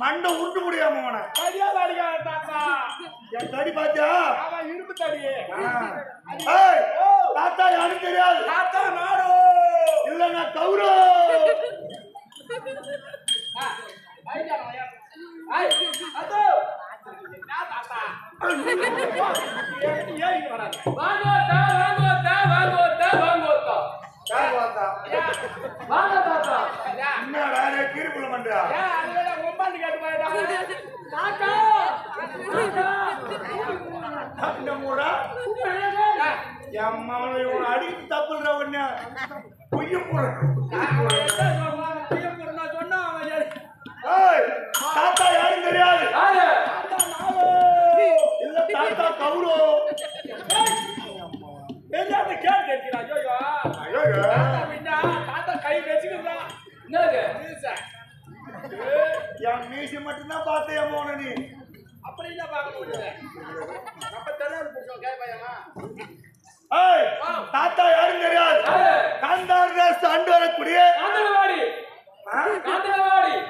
மண்டை உருட்டு முடியாம அவனை அடிக்காத தாத்தா என் தடி பாத்தியா? ஆமா இரும்பு தடி தாத்தா யாரும் தெரியாது. தாத்தா நாடு. இல்ல என் மகனை இவனை அடிக்க தப்புன்ற உடனே பொய்ய தாத்தா யாரும் தெரியாது தாத்தா யாரும் தெரியாது. காந்தார் தேசத்து அண்டு வரக்கூடிய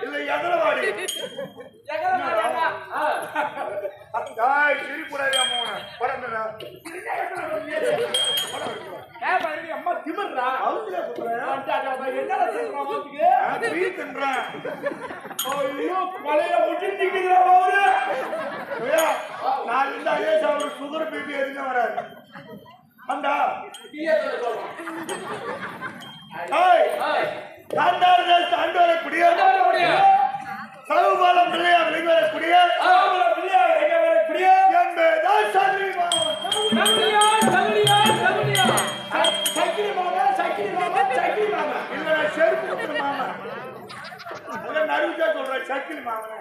இல்ல ஆ. தாய் சிரிப்புடைய மோன படந்தடா அம்மா திமிர்றா. அவுத்துல என்னடா வீட்டுன்றேன் ஐயோ கொலையில முட்டி அவரு. நான் இருந்தா அதே சாப்பிடு சுகர் பிபி எதுவுமே வராது ஏய் காந்தார் தேசத்து அண்டு வரக்கூடிய. சவுபாலம் பிள்ளையார் வெளி வரக்கூடிய. ஆம்பளை பிள்ளையா எங்க வரக்கூடிய. என்பதுதான் தகுதியா சக்கிரி மாமா சக்கிரி மாமா சக்கிரி மாமா. இல்ல செருப்பு மாமா. நடுவுக்கே சொல்றேன் சக்கிலி மாமனே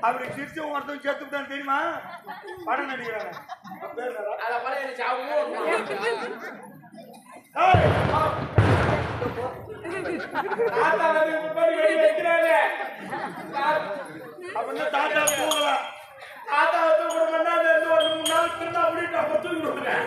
அப்படி சிரிச்சு ஒருத்தன் செத்துட்டான் தெரியுமா? படம் நடிக்கிறாங்க. அப்படின்னு தாத்தா போகலாம் தாத்தா ஒரு மணி நேரம் ஒரு மூணு நாள் திரும்ப அப்படிட்டு அப்ப தூக்கி விடுறேன்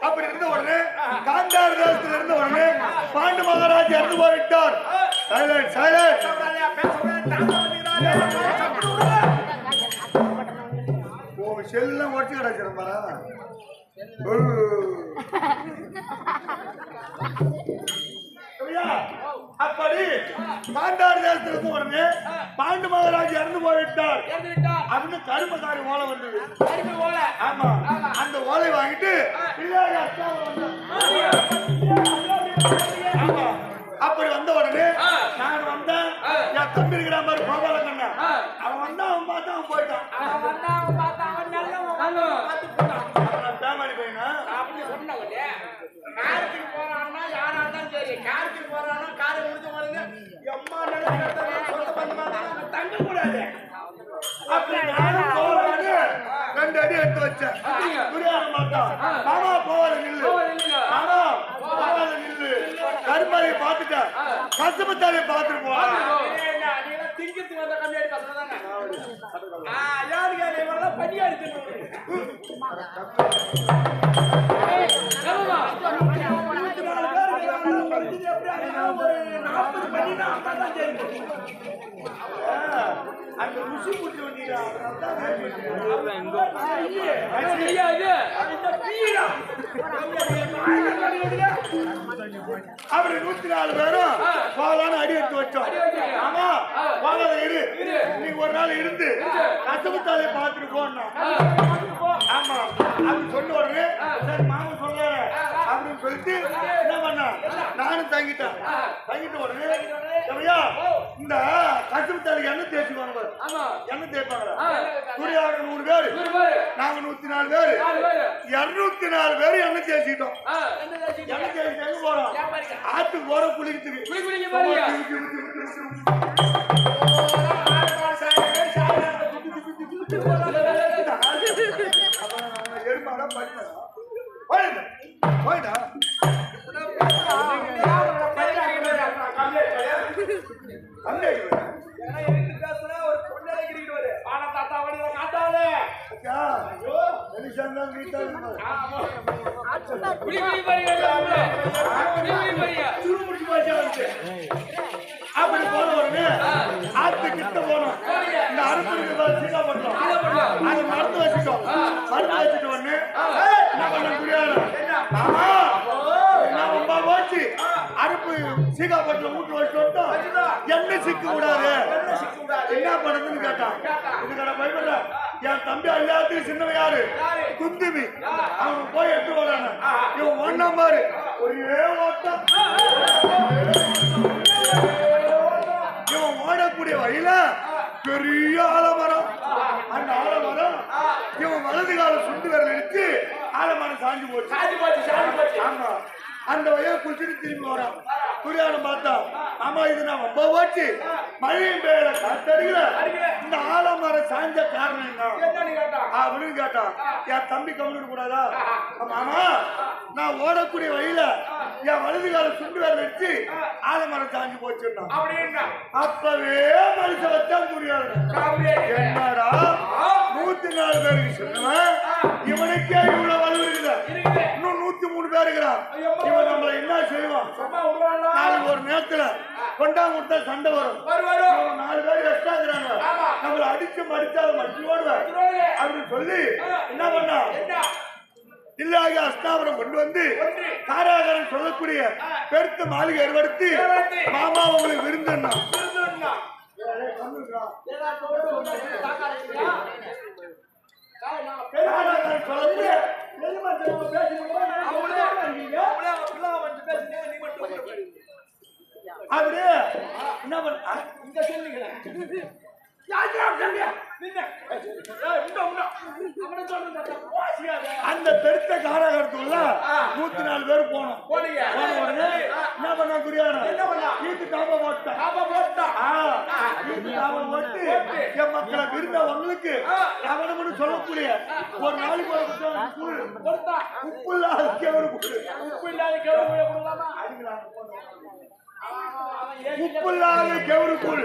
அப்படி இருந்த உடனே காந்தார தேசத்துல இருந்த உடனே பாண்டு மகாராஜ் இறந்து போய்விட்டார் சைலண்ட் சைலண்ட் செல்லாம் உடச்சு கிடக்கிறேன் பாரா அப்படி பாண்டார் தேசத்துல இருந்த உடனே பாண்டு மகாராஜ் இறந்து போய்விட்டார். அப்படின்னு கருமக்காரி ஓலை வந்தது. ஆமா. அந்த ஓலை வாங்கிட்டு பிள்ளையாரி அஸ்தானம் தங்க கூடாது அப்படி நானும் ரெண்டு அடி எடுத்து வச்சேன் புரியாத மாட்டான் மாமா நில்லு ஆனா போவாரு நில்லு கருமாரியை பார்த்துட்டேன் கசமத்தாரியை பார்த்துட்டு போவான் திங்கிறதுக்கு வந்த கம்மியாடி பசங்க தானே யாருக்கு இந்த பீடா. நாயகர் கடையிலேயே அப்படி நூத்தி நாலு பேரும் போகலான்னு அடி எடுத்து வச்சோம் அடி ஆமா ஆ. போகாத இரு இரு. இன்னைக்கு ஒரு நாள் இருந்து கசமத்தாலே பார்த்துட்டு போனோம் ஆமா அப்படி சொன்ன உடனே சரி மாமா சொல்றாரு அப்படின்னு சொல்லிட்டு பண்ண தங்கிட்டான் தங்கிட்ட உடனே ஐயா, இந்த கட்டுத்தாளுக்கு எண்ணெய் தேய்ச்சுக்குவாங்க எண்ணெய் தேய்ப்பாங்களா ஆ. துணியாளர் நூறு பேர். நாங்க நூத்தி நாலு பேர். இருநூத்தி நாலு பேர் எண்ணெய் தேய்ச்சிட்டோம் எண்ணெய் தேய்ச்சி எங்க போறோம்? ஆத்துக்கு போற குளிக்கிறதுக்கு. முடிச்சு போச்சு அவருக்கு. அப்படி போன உடனே ஆத்து கிட்ட போனோம் இந்த அறுப்பு சீதா பண்ணோம் அதை மறந்து வச்சுட்டோம் மறந்து வச்சுட்டு உடனே ஆமா நான் ரொம்ப போச்சு அறுப்பு சீகா பட்டில வீட்டு வச்சு விட்டோம் எண்ணெய் சிக்க கூடாது? என்ன பண்ணுதுன்னு கேட்டான். இதுக்கான பயப்பட என் தம்பி எல்லாத்துக்கும் சின்னவன் யாரு? குந்துமி. அவன் போய் எட்டு வரான இவன் ஒன்னா பாரு. ஒரே ஓட்டம். இவன் ஓடக்கூடிய வழியில பெரிய ஆலமரம். அந்த ஆலமரம் இவன் வலது கால சுண்டு விரல் எடுத்து ஆலமரம் சாஞ்சு போச்சு. ஆமா. அந்த வழியா குளிச்சுட்டு திரும்பி வரான். துரியானம் பார்த்தா. ஆமா இது நான் ரொம்ப போச்சு மழையும் பெய்யல காத்தடிக்கல இந்த ஆலமரம் சாஞ்ச காரணம் என்ன? அப்படின்னு கேட்டான் என் தம்பி கம்மிட்டு கூடாதா ஆமா நான் ஓடக்கூடிய வழியில என் வலது கால சுண்டு விரல் வச்சு ஆலமரம் சாஞ்சு போச்சுன்னா அப்பவே மனுஷ வச்சா புரியாது என்னடா? நூத்தி நாலு பேருக்கு சொன்னவன் இவனுக்கே இவ்வளவு வலு இருக்குது. நூத்தி மூணு பேர் இருக்கிறான் இவன் நம்மள என்ன செய்வான்? நாளைக்கு ஒரு நேரத்துல கொண்டா முட்டை சண்டை வரும். நாலு பேர் எக்ஸ்ட்ரா இருக்கிறாங்க. நம்மள அடிச்சு மடிச்சாலும் மடிச்சு ஓடுவேன். அப்படின்னு சொல்லி என்ன பண்ணா? இல்லாக அஸ்தாபனம் கொண்டு வந்து காராகரன் சொல்லக்கூடிய பெருத்த மாளிகை ஏற்படுத்தி மாமா உங்களுக்கு காராகரன் சொல்லக்கூடிய அப்படியே என்ன பண்ண இங்க சொல்லுங்க அந்த பெருத்த காராகரத்துக்குள்ள நூத்தி நாலு பேர் போனோம். உடனே என்ன பண்ண பண்ணா? வீட்டு தாபம் போட்டான் ஆ, வீட்டு தாபம் போட்டு என் மக்களை விருந்த உங்களுக்கு அவனு சொல்லக்கூடிய ஒரு நாளைக்கு. உப்பு இல்லாத கேவரு. உப்பு இல்லாத கேவரு கூழ்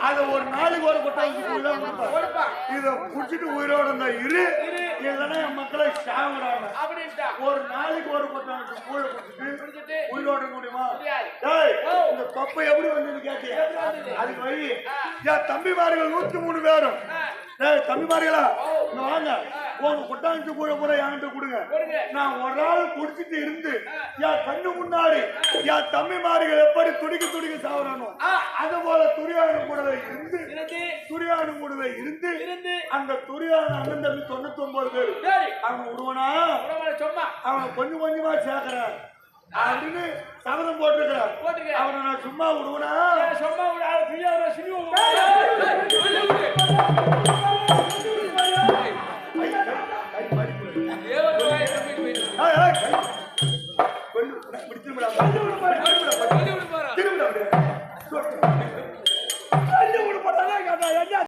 அத ஒரு நாளைக்கு ஒரு கொட்டாங்க கொடுப்பான் இத குடிச்சிட்டு உயிரோட இருந்தா இரு. இல்லைன்னா என் மக்களை சாகுறாங்க ஒரு நாளைக்கு ஒரு கொட்டாங்க கூழ குடிச்சிட்டு உயிரோட முடியுமா? டேய் இந்த தொப்பை எப்படி வந்தது? கேட்டியா அதுக்கு வழி. என் தம்பிமார்கள் நூத்தி மூணு பேரும். தம்பிமார்களா? வாங்க. உங்க கொட்டாங்க கூட பூரா என்கிட்ட கொடுங்க நான் ஒரு நாள் குடிச்சிட்டு இருந்து என் கண்ணு முன்னாடி என் தம்பிமார்கள் எப்படி துடிக்க துடிக்க சாவறானோ அது போல துரியானு கூடவே இருந்து துரியானு கூடவே இருந்து அந்த துரியான அண்ணன் தம்பி தொண்ணூத்தி ஒன்பது பேர் அவன் விடுவனா அவனை கொஞ்சம் கொஞ்சமா சேர்க்கிறேன் அப்படின்னு சபதம் போட்டிருக்கிறார் அவனை நான் சும்மா விடுவனா கை,